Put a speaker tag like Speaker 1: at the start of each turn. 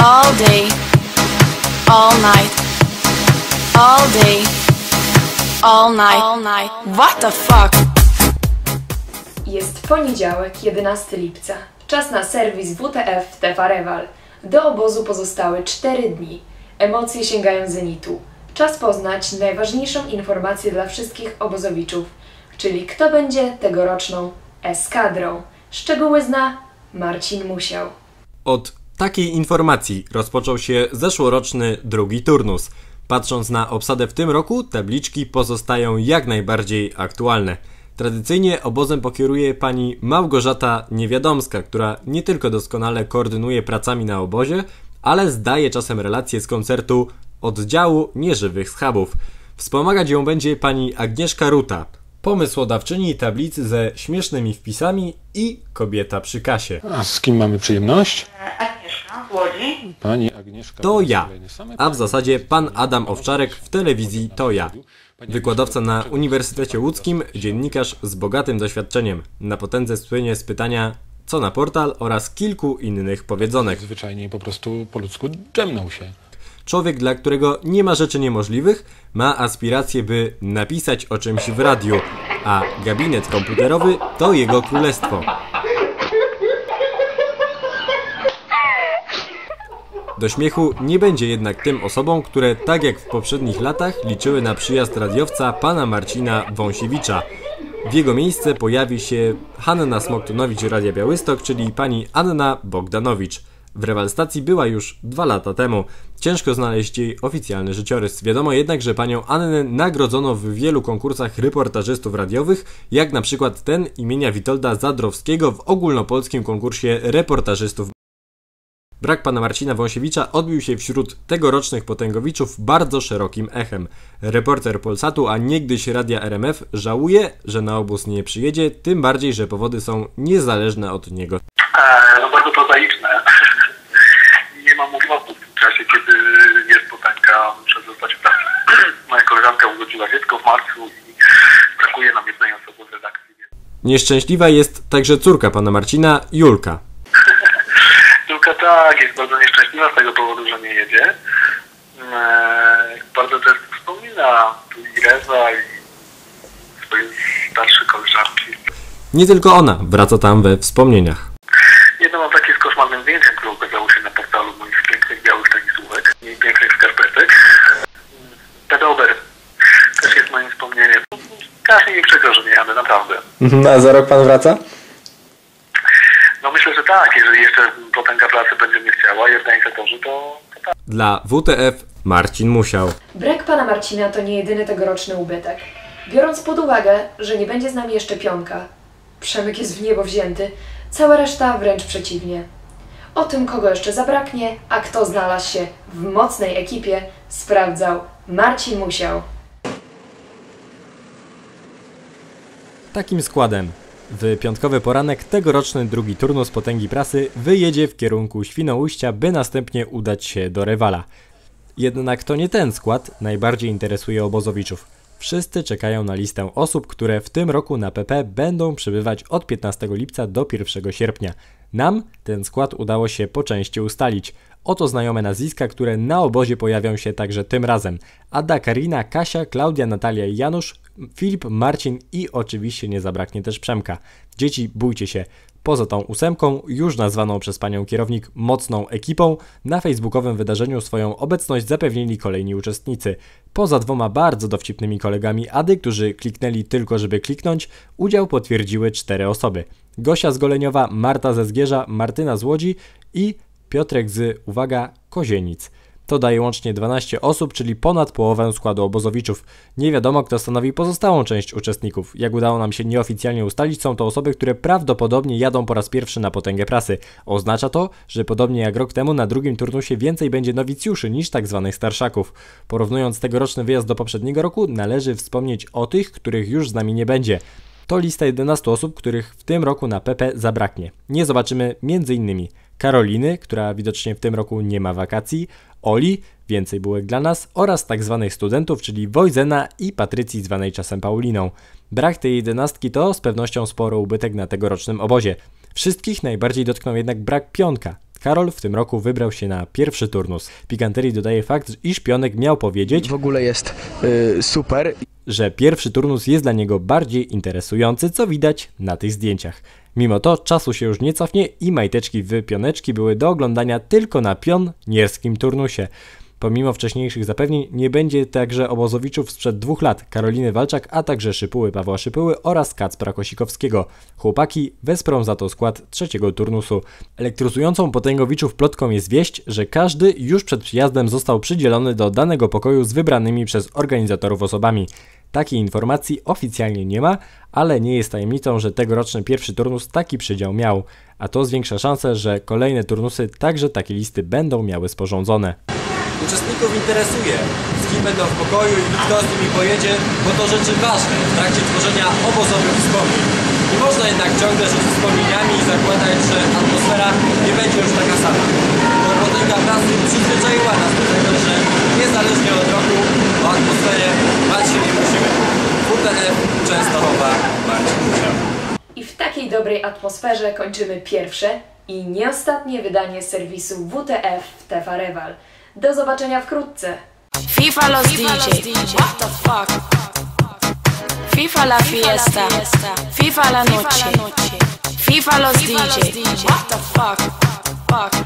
Speaker 1: all day, all night, all day, all night, all night. What the fuck?
Speaker 2: Jest poniedziałek, 11 lipca. Czas na serwis WTF w Tefarewal. Do obozu pozostały 4 dni. Emocje sięgają zenitu. Czas poznać najważniejszą informację dla wszystkich obozowiczów, czyli kto będzie tegoroczną eskadrą. Szczegóły zna Marcin Musiał.
Speaker 3: Od takiej informacji rozpoczął się zeszłoroczny drugi turnus. Patrząc na obsadę w tym roku, tabliczki pozostają jak najbardziej aktualne. Tradycyjnie obozem pokieruje pani Małgorzata Niewiadomska, która nie tylko doskonale koordynuje pracami na obozie, ale zdaje czasem relacje z koncertu oddziału nieżywych schabów. Wspomagać ją będzie pani Agnieszka Ruta, pomysłodawczyni tablicy ze śmiesznymi wpisami i kobieta przy kasie.
Speaker 4: A z kim mamy przyjemność?
Speaker 5: Łodzi.
Speaker 4: Pani Agnieszka.
Speaker 3: To ja, a w zasadzie pan Adam Owczarek w telewizji to ja. Wykładowca na Uniwersytecie Łódzkim, dziennikarz z bogatym doświadczeniem. Na potędze słynie z pytania co na portal oraz kilku innych powiedzonek.
Speaker 4: Zwyczajnie po prostu po ludzku dżemnął się.
Speaker 3: Człowiek, dla którego nie ma rzeczy niemożliwych, ma aspiracje, by napisać o czymś w radiu, a gabinet komputerowy to jego królestwo. Do śmiechu nie będzie jednak tym osobom, które tak jak w poprzednich latach liczyły na przyjazd radiowca pana Marcina Wąsiewicza. W jego miejsce pojawi się Hanna Smoktunowicz Radia Białystok, czyli pani Anna Bogdanowicz. W rewalstacji była już dwa lata temu. Ciężko znaleźć jej oficjalny życiorys. Wiadomo jednak, że panią Annę nagrodzono w wielu konkursach reportażystów radiowych, jak na przykład ten imienia Witolda Zadrowskiego w ogólnopolskim konkursie reportażystów Brak pana Marcina Wąsiewicza odbił się wśród tegorocznych potęgowiczów bardzo szerokim echem. Reporter Polsatu, a niegdyś radia RMF, żałuje, że na obóz nie przyjedzie, tym bardziej, że powody są niezależne od niego.
Speaker 6: E, no bardzo prozaiczne. Nie mam możliwości w tym czasie, kiedy jest potęga, muszę zostać w pracy. Moja koleżanka urodziła dziecko w marcu i brakuje nam jednej osoby w redakcji.
Speaker 3: Nieszczęśliwa jest także córka pana Marcina, Julka.
Speaker 6: Tylko tak, jest bardzo nieszczęśliwa z tego powodu, że nie jedzie. E, bardzo często wspomina tu i Reza i swoje starsze koleżanki.
Speaker 3: Nie tylko ona wraca tam we wspomnieniach.
Speaker 6: Jedno mam takie z koszmarnym zdjęciem, które ukazało się na portalu moich pięknych białych tenisówek i pięknych skarpetek. Pedober też jest moim wspomnieniem. Strasznie mi przykro, że nie jadę, naprawdę.
Speaker 7: A za rok pan wraca?
Speaker 6: No myślę, że tak, jeżeli jeszcze potęga pracy będzie mnie chciała i organizatorzy, to, to tak.
Speaker 3: Dla WTF Marcin musiał.
Speaker 2: Brak pana Marcina to nie jedyny tegoroczny ubytek. Biorąc pod uwagę, że nie będzie z nami jeszcze pionka, Przemyk jest w niebo wzięty, cała reszta wręcz przeciwnie. O tym, kogo jeszcze zabraknie, a kto znalazł się w mocnej ekipie, sprawdzał Marcin Musiał.
Speaker 3: Takim składem w piątkowy poranek tegoroczny drugi turnus potęgi prasy wyjedzie w kierunku Świnoujścia, by następnie udać się do rywala. Jednak to nie ten skład najbardziej interesuje obozowiczów. Wszyscy czekają na listę osób, które w tym roku na PP będą przybywać od 15 lipca do 1 sierpnia. Nam ten skład udało się po części ustalić. Oto znajome nazwiska, które na obozie pojawią się także tym razem. Ada, Karina, Kasia, Klaudia, Natalia i Janusz, Filip, Marcin i oczywiście nie zabraknie też Przemka. Dzieci, bójcie się. Poza tą ósemką, już nazwaną przez panią kierownik mocną ekipą, na facebookowym wydarzeniu swoją obecność zapewnili kolejni uczestnicy. Poza dwoma bardzo dowcipnymi kolegami Ady, którzy kliknęli tylko żeby kliknąć, udział potwierdziły cztery osoby. Gosia z Goleniowa, Marta ze Zgierza, Martyna z Łodzi i Piotrek z, uwaga, Kozienic. To daje łącznie 12 osób, czyli ponad połowę składu obozowiczów. Nie wiadomo, kto stanowi pozostałą część uczestników. Jak udało nam się nieoficjalnie ustalić, są to osoby, które prawdopodobnie jadą po raz pierwszy na potęgę prasy. Oznacza to, że podobnie jak rok temu na drugim turnusie więcej będzie nowicjuszy niż tak zwanych starszaków. Porównując tegoroczny wyjazd do poprzedniego roku, należy wspomnieć o tych, których już z nami nie będzie. To lista 11 osób, których w tym roku na PP zabraknie. Nie zobaczymy m.in. Karoliny, która widocznie w tym roku nie ma wakacji, Oli, więcej bułek dla nas, oraz tak zwanych studentów, czyli Wojzena i Patrycji zwanej czasem Pauliną. Brak tej jedenastki to z pewnością sporo ubytek na tegorocznym obozie. Wszystkich najbardziej dotknął jednak brak pionka. Karol w tym roku wybrał się na pierwszy turnus. Pikanterii dodaje fakt, iż Pionek miał powiedzieć,
Speaker 8: w ogóle jest y, super.
Speaker 3: Że pierwszy turnus jest dla niego bardziej interesujący, co widać na tych zdjęciach. Mimo to czasu się już nie cofnie i majteczki w pioneczki były do oglądania tylko na pionierskim turnusie. Pomimo wcześniejszych zapewnień nie będzie także obozowiczów sprzed dwóch lat Karoliny Walczak, a także Szypuły Pawła Szypuły oraz Kacpra Kosikowskiego. Chłopaki wesprą za to skład trzeciego turnusu. Elektryzującą potęgowiczów plotką jest wieść, że każdy już przed przyjazdem został przydzielony do danego pokoju z wybranymi przez organizatorów osobami. Takiej informacji oficjalnie nie ma, ale nie jest tajemnicą, że tegoroczny pierwszy turnus taki przydział miał, a to zwiększa szanse, że kolejne turnusy także takie listy będą miały sporządzone.
Speaker 9: Uczestników interesuje, z kim będą w pokoju i kto z nimi pojedzie, bo to rzeczy ważne w trakcie tworzenia obozowych wspomnień. Nie można jednak ciągle żyć wspomnieniami i zakładać, że atmosfera nie będzie już taka sama. Bo potęga pracy przyzwyczaiła nas do tego, że niezależnie od roku o atmosferie bać się nie musimy. WTF Częstochowa Marcin Musiał.
Speaker 2: I w takiej dobrej atmosferze kończymy pierwsze i nie ostatnie wydanie serwisu WTF w TV Rewal. Do zobaczenia wkrótce!
Speaker 1: FIFA los DJ. What the fuck? FIFA la fiesta. FIFA la noche. FIFA los DJ. What the fuck? Fuck.